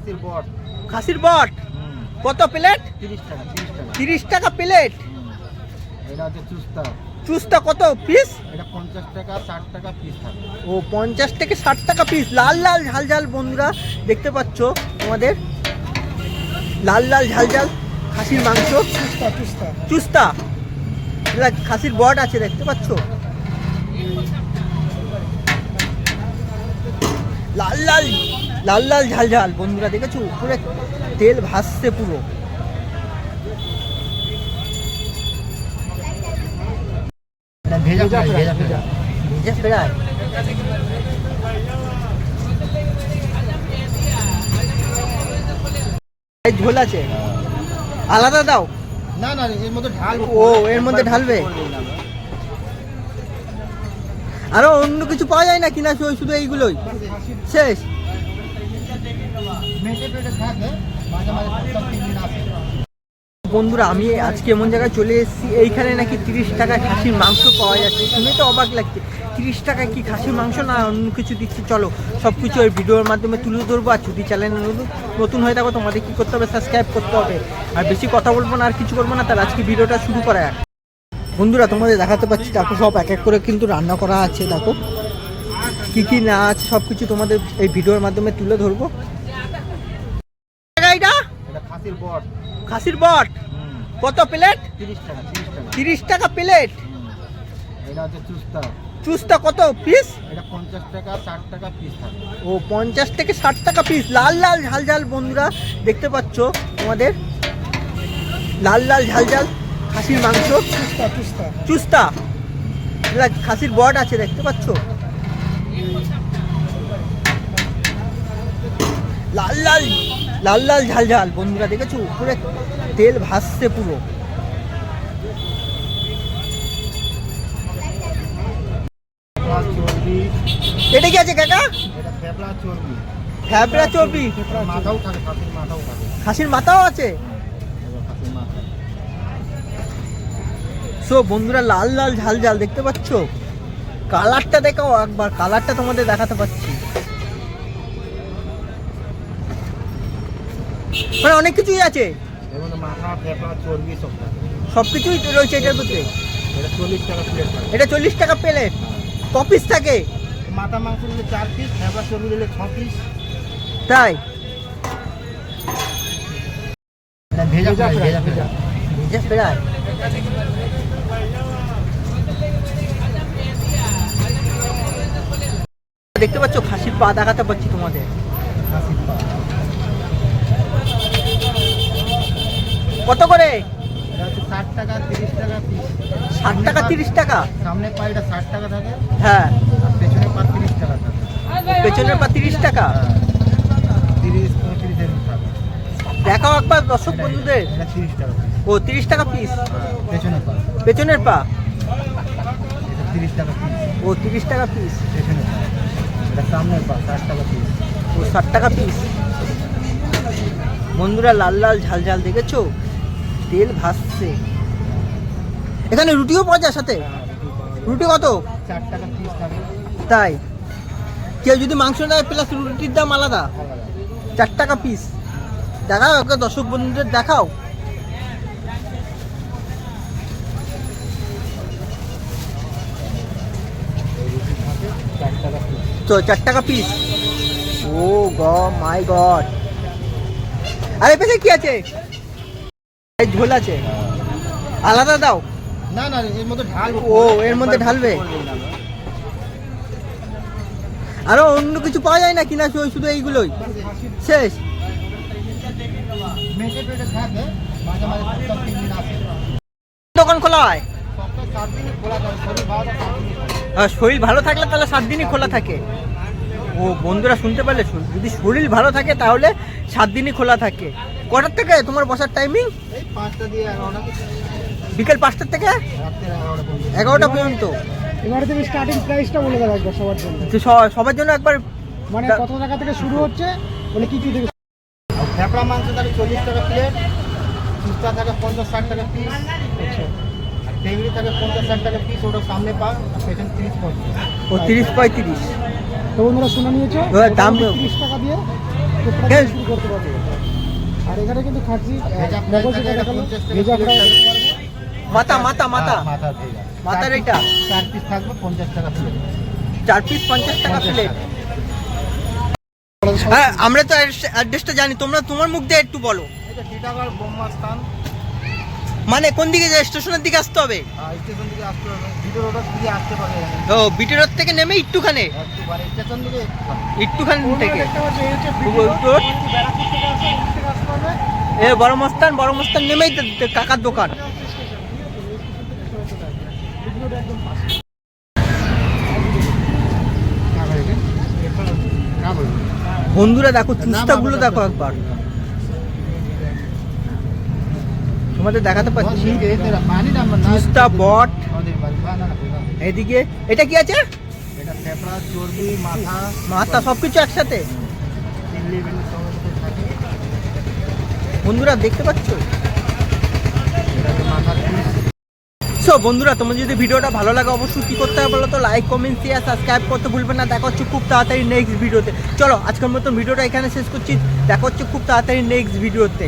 খাসির বট। খাসির বট? কত প্লেট? তিরিশ টাকা তিরিশ টাকা। প্লেট? এটা হচ্ছে চুস্তা। চুস্তা কত পিস এটা পঞ্চাশ টাকা ষাট টাকা পিস থাকে। ও পঞ্চাশ থেকে ষাট টাকা পিস লাল লাল ঝাল ঝাল বন্ধুরা দেখতে পাচ্ছ তোমাদের? লাল লাল ঝাল ঝাল খাসির মাংস। চুস্তা চুস্তা। চুস্তা? এটা খাসির বট আছে দেখতে পাচ্ছ? লাল লাল লাল লাল ঝাল ঝাল বন্ধুরা দেখেছ? উপরে তেল ভাসছে পুরো। এটা ভেজা ভেজা ফেরায় ঝোল আছে। আলাদা দাও। না না এর মধ্যে ঢাল ও, এর মধ্যে ঢালবে? আরও অন্য কিছু পাওয়া যায় না কিনা শুধু এইগুলোই? শেষ। বন্ধুরা, আমি আজকে এমন জায়গায় চলে এসেছি, এইখানে নাকি তিরিশ টাকায় খাসির মাংস পাওয়া যাচ্ছে। শুনে তো অবাক লাগছে, তিরিশ টাকায় কি খাসির মাংস না অন্য কিছু দিচ্ছে? চলো সব কিছু ওই ভিডিওর মাধ্যমে তুলে ধরবো, আর যদি চ্যানেল নতুন হয়ে থাকো, তোমাদের কি করতে হবে? সাবস্ক্রাইব করতে হবে। আর বেশি কথা বলব না, আর কিছু করব না, তাহলে আজকে ভিডিওটা শুরু করা যাক। বন্ধুরা, তোমাদের দেখাতে পাচ্ছি দেখো সব এক এক করে কিন্তু রান্না করা আছে, দেখো। কি কি না আছে সব কিছু তোমাদের এই ভিডিওর মাধ্যমে তুলে ধরবো। এটা? এটা খাসির বট। খাসির বট? কত প্লেট? তিরিশ টাকা প্লেট? এটা হচ্ছে চুস্তা। চুস্তা কত পিস এটা পঞ্চাশ টাকা ষাট টাকা পিস ও পঞ্চাশ থেকে ষাট টাকা পিস লাল লাল ঝাল ঝাল বন্ধুরা দেখতে পাচ্ছ তোমাদের? লাল লাল ঝাল ঝাল খাসির মাংস। চুস্তা চুস্তা। চুস্তা? খাসির বট আছে দেখতে পাচ্ছ? লাল লাল লাল লাল ঝাল ঝাল, বন্ধুরা দেখেছ? উপরে তেল ভাসছে পুরো। এটা কি আছে কাকা? ফ্যাবরা চর্বি। খাসির মাথাও আছে? সো, বন্ধুরা, লাল লাল ঝাল ঝাল, দেখতে পাচ্ছ? কালারটা দেখাও একবার, কালারটা তোমাদের দেখাতে পাচ্ছি। মানে অনেক কিছুই আছে। মাথা চর্বি সব সব কিছুই রয়েছে এটার মধ্যে। এটা চল্লিশ টাকা প্লেট থাকে। এটা চল্লিশ টাকা প্লেট ক পিস থাকে? মাথা মাংস নিলে চার পিস চর্বি নিলে ছ পিস তাই? ভেজা ফ্রাই ভেজা ফেরায় দেখতে পাচ্ছ খাসির পা দেখাতে পাচ্ছি তোমাদের। খাসির পা। কত করে? ষাট টাকা তিরিশ টাকা ষাট টাকা তিরিশ টাকা? সামনে ষাট টাকা থাকে হ্যাঁ। পেছনে পা তিরিশ টাকা থাকে। পেছনের পা তিরিশ টাকা? হ্যাঁ। তিরিশ পঁয়ত্রিশ এরকম থাকে। দেখাও একবার দর্শক বন্ধুদের। তিরিশ টাকা ও তিরিশ টাকা পিস পেছনে পা পেছনের পা? তিরিশ টাকা পিস ও তিরিশ টাকা পিস পেছনে পা এটা সামনের পা ষাট টাকা পিস ও ষাট টাকা পিস বন্ধুরা লাল লাল ঝাল ঝাল দেখেছ? তেল ভাসছে। এখানে রুটিও পাওয়া যায় সাথে? রুটি কত? তাই? কেউ যদি মাংস নেয় প্লাস রুটির দাম আলাদা। চার টাকা পিস দেখাও ওকে দর্শক বন্ধুদের দেখাও। তো চার টাকা পিস ও গ মাই গড আরে পেছনে কি আছে? ঝোল আছে। আলাদা দাও। না না এর মধ্যে ঢাল ও, এর মধ্যে ঢালবে? আরও অন্য কিছু পাওয়া যায় না কিনা শুধু- এইগুলোই? শেষ। দোকান খোলা হয়? শরীর ভালো থাকলে তাহলে সাত দিনই খোলা থাকে। ও বন্ধুরা শুনতে পারলে যদি শরীর ভালো থাকে তাহলে সাত দিনই খোলা থাকে। কটার থেকে? তোমার বসার টাইমিং এই পাঁচটা দিয়ে এগারোটা বিকেল পাঁচটার থেকে? এগারোটা পর্যন্ত। এবারে তুমি স্টার্টিং প্রাইসটা বলে দাও একবার সবার জন্য। তো সবার জন্য একবার মানে কত টাকা থেকে শুরু হচ্ছে? মানে কি কি থেকে আর ফেপড়া মাংস থাকে চল্লিশ টাকা প্লেট চুস্তা থাকে পঞ্চাশ ষাট টাকা পিস আর টেংরি থাকে পঞ্চাশ ষাট টাকা পিস ওটা সামনে পা আর পেছনে তিরিশ পঁয়ত্রিশ। ও তিরিশ পঁয়ত্রিশ। তো বন্ধুরা শুনে নিয়েছো? এবার দাম- তিরিশ টাকা দিয়ে হ্যাঁ। শুরু করতে পারবে। এখানে কিন্তু ভেজা ফ্রাই। মাথা মাথা মাথা। হ্যাঁ, মাথার ভেজা মাথার চার piece- চার পিস থাকবে পঞ্চাশ টাকা প্লেট চার পিস পঞ্চাশ টাকা প্লেট হ্যাঁ আমরা তো অ্যাড্রেসটা জানি। তোমরা তোমার মুখ দিয়ে একটু বলো। এটা টিটাগড় বোম্মা স্থান। মানে কোন দিকে যায়? স্টেশনের দিকে আসতে হবে? পারে ও বিটি রোড থেকে নেমে একটুখানে? একটু থেকে। একটুখানি রোড। ব্যারাকপুর থেকে আসে ওদিক থেকে আসতে পারবে এ বড় মস্তান বড় মস্তান নেমেই কাকার দোকান। বন্ধুরা দেখো চুস্তাগুলো দেখো একবার। তোমাদের দেখাতে পাচ্ছি। চুস্তা বট। এদিকে এটা কি আছে? মাথা। সবকিছু একসাথে চিল্লি বিল্লি সব একসাথে থাকে বন্ধুরা দেখতে পাচ্ছ? সো বন্ধুরা, তোমার যদি ভিডিওটা ভালো লাগে, অবশ্যই কী করতে হবে বলো তো? লাইক কমেন্ট শেয়ার সাবস্ক্রাইব করতে ভুলবে না। দেখা হচ্ছে খুব তাড়াতাড়ি নেক্সট ভিডিওতে চলো, আজকের মতন ভিডিওটা এখানে শেষ করছি। দেখা হচ্ছে খুব তাড়াতাড়ি নেক্সট ভিডিওতে